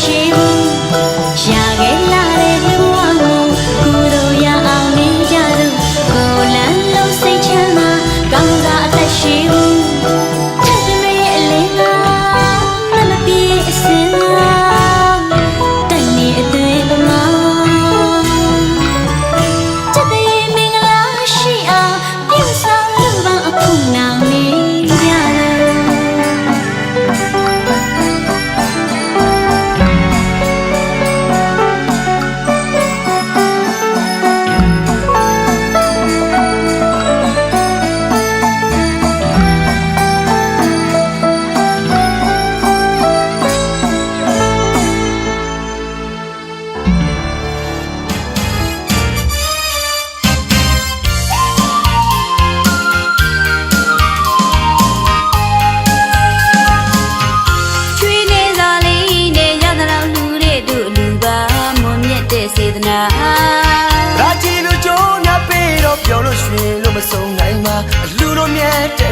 ရှိဘူး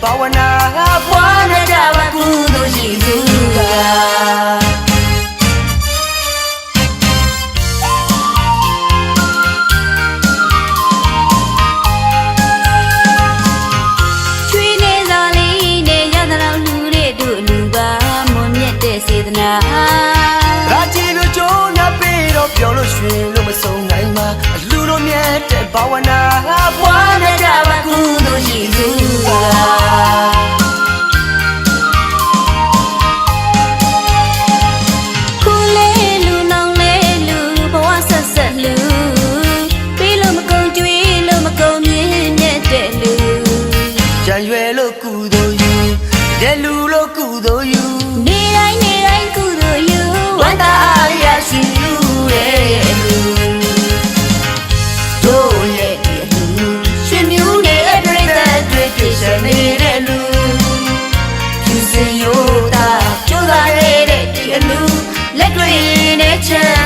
bow and uh, a ကြနေတဲ့လူဖြူစင်ရိုးတာကြိုးစားရတဲ့ဒီအလူလက်တွေနဲ့ချမ်း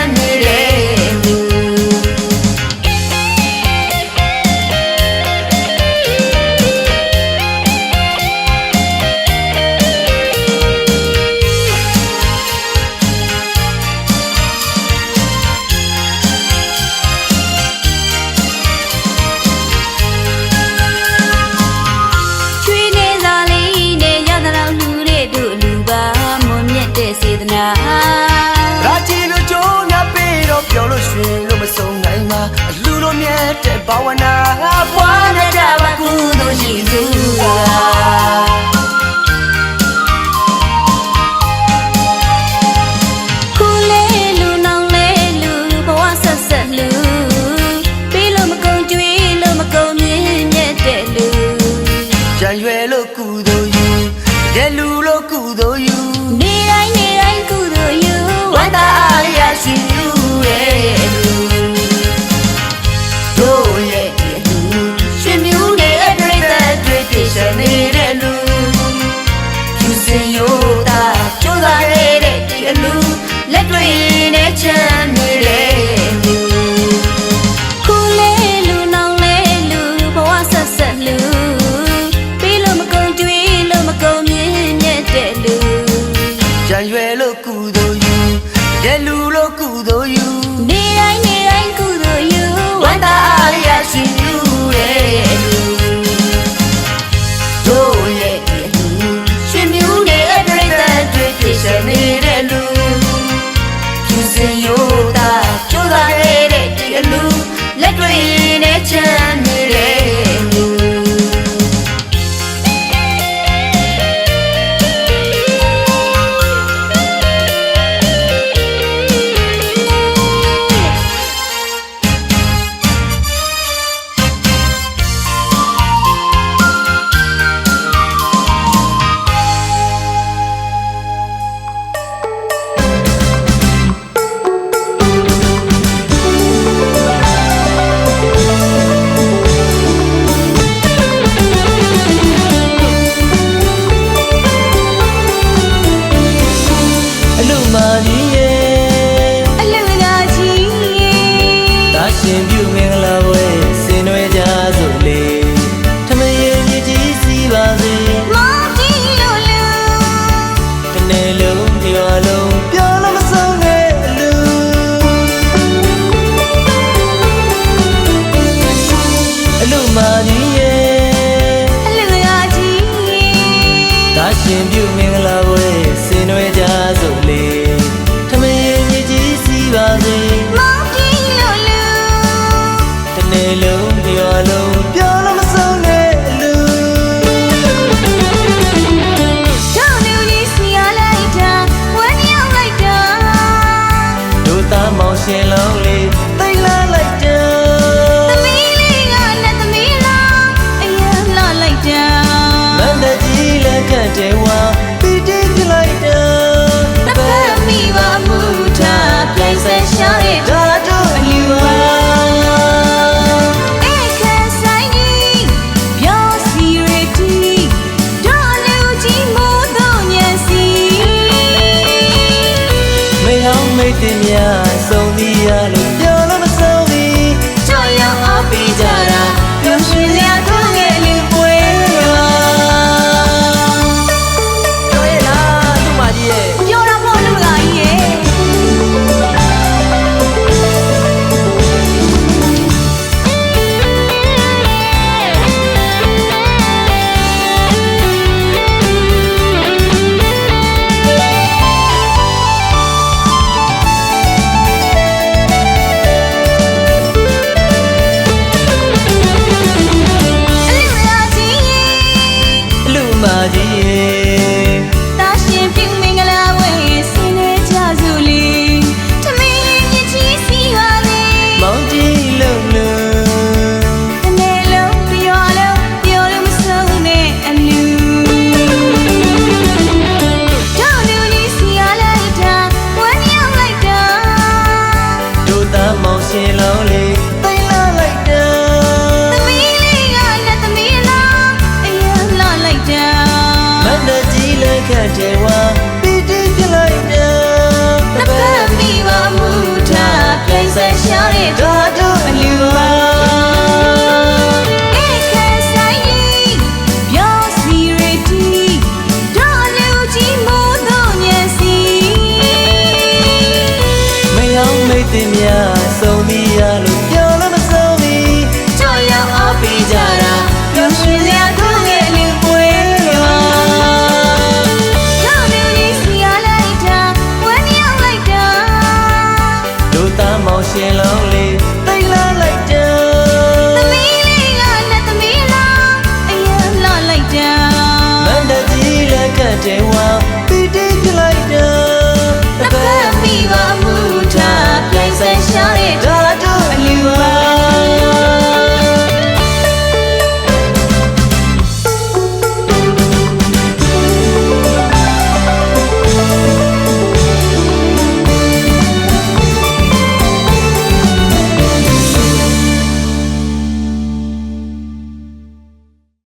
သနာရာချီလိုကြုံရပေတော့ပြောလို့ရွှင်လို့မဆုံးနိုင်ပါအလူလိုမြတ်တဲ့ဘာဝနာဘွားနဲ့တာဝကုသိုလ်ရှိသူက need it. Sin lluvia in love. vuelta ရှင်လုံးလေးသိလာလိုက်တာသမီးလေးကလက်သမီးလားအရင်လာလိုက်တာမန္တကြီးလက်ခတ်တယ်ဝါပီတိပြလိုက်တာတပတ်ပြီးပါမူထားပြိုင်ဆိုင်ရှာတဲ့တော်တို့အလူဝါတင်များ podía